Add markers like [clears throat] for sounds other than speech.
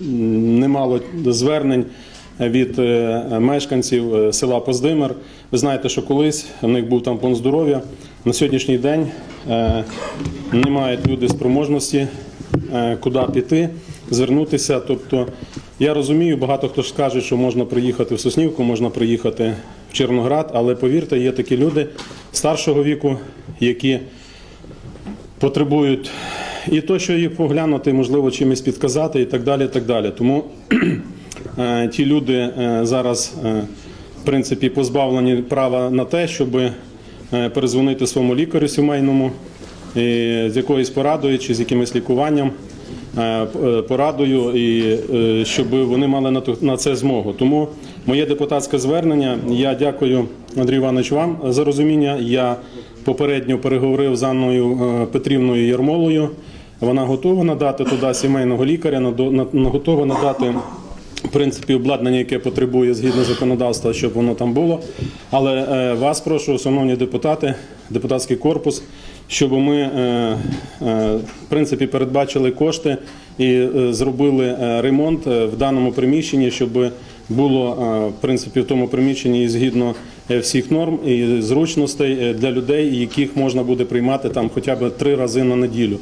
Немало звернень від е, мешканців е, села Поздимир. Ви знаєте, що колись у них був там пункт здоров'я. На сьогоднішній день е, не мають люди спроможності куди піти, звернутися. Тобто я розумію, багато хто скаже, що можна приїхати в Соснівку, можна приїхати в Черноград, але повірте, є такі люди старшого віку, які потребують і то, що їх поглянути, можливо, чимось підказати, і так далі. І так далі. Тому [clears throat] е, ті люди е, зараз, е, в принципі, позбавлені права на те, щоб перезвонити своєму лікарю сімейному з якоюсь порадою чи з якимось лікуванням. Порадою і щоб вони мали на це змогу. Тому моє депутатське звернення. Я дякую Андрію Івановичу вам за розуміння. Я попередньо переговорив з Анною Петрівною Єрмолою. Вона готова надати туди сімейного лікаря, готова надати в принципі обладнання, яке потребує згідно законодавства, щоб воно там було. Але е, вас прошу, шановні депутати, депутатський корпус, щоб ми е, е, в принципі передбачили кошти і зробили ремонт в даному приміщенні, щоб було в принципі в тому приміщенні і згідно всіх норм і зручностей для людей, яких можна буде приймати там хоча б три рази на неділю.